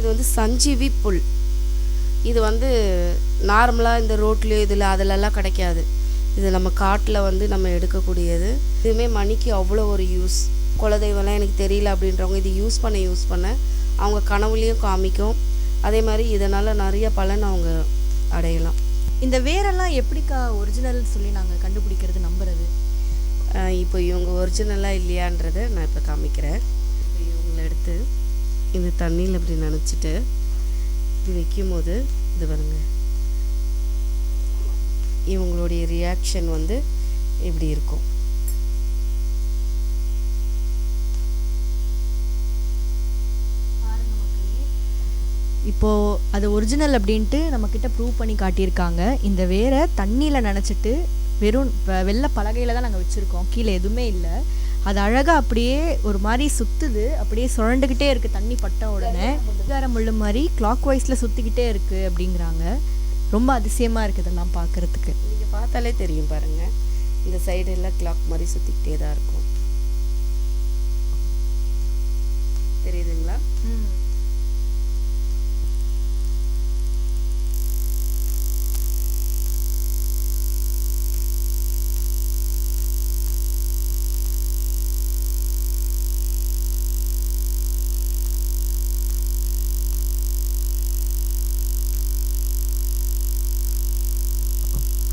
இது வந்து சஞ்சீவி புல். இது வந்து நார்மலாக இந்த ரோட்லேயோ இதில் அதிலெல்லாம் கிடைக்காது. இது நம்ம காட்டில் வந்து நம்ம எடுக்கக்கூடியது. இதுவுமே மணிக்கு அவ்வளோ ஒரு யூஸ். குலதெய்வம்லாம் எனக்கு தெரியல அப்படின்றவங்க இது யூஸ் பண்ண யூஸ் பண்ண அவங்க கனவுலேயும் காமிக்கும். அதே மாதிரி இதனால் நிறைய பலன் அவங்க அடையலாம். இந்த வேரெல்லாம் எப்படிக்கா ஒரிஜினல் சொல்லி நாங்கள் கண்டுபிடிக்கிறது நம்புறது? இப்போ இவங்க ஒரிஜினலாக இல்லையான்றதை நான் இப்போ காமிக்கிறேன். இவங்களை எடுத்து இந்த தண்ணியில் இப்படி நனைச்சிட்டு இப்படி வைக்கும்போது இது பாருங்க. இவங்களுடைய ரியாக்ஷன் வந்து இப்படி இருக்கும். இப்போது அது ஒரிஜினல் அப்படின்ட்டு நம்மக்கிட்ட ப்ரூவ் பண்ணி காட்டியிருக்காங்க. இந்த வேரை தண்ணியில் நனைச்சிட்டு வெறும் வெள்ளை பலகையில் தான் நாங்கள் வச்சுருக்கோம். கீழே எதுவுமே இல்லை. அது அழகாக அப்படியே ஒரு மாதிரி சுற்றுது அப்படியே சுழண்டுக்கிட்டே இருக்குது தண்ணி பட்ட உடனே. கடிகார முள்ளு மாதிரி கிளாக் வைஸில் சுற்றிக்கிட்டே இருக்குது அப்படிங்கிறாங்க. ரொம்ப அதிசயமாக இருக்குது இதெல்லாம் பார்க்குறதுக்கு நீங்கள் பார்த்தாலே தெரியும் பாருங்க. இந்த சைடு எல்லாம் கிளாக் மாதிரி சுற்றிக்கிட்டே தான் இருக்கும். தெரியுதுங்களா?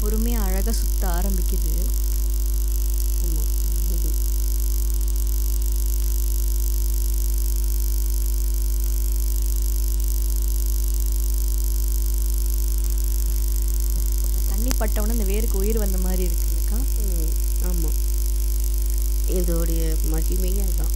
பொறுமையாக அழகாக சுற்ற ஆரம்பிக்குது. தண்ணி பட்டவுடனே இந்த வேருக்கு உயிர் வந்த மாதிரி இருக்குல்லக்கா. ஆமாம் இதோடைய மகிமையே அதான்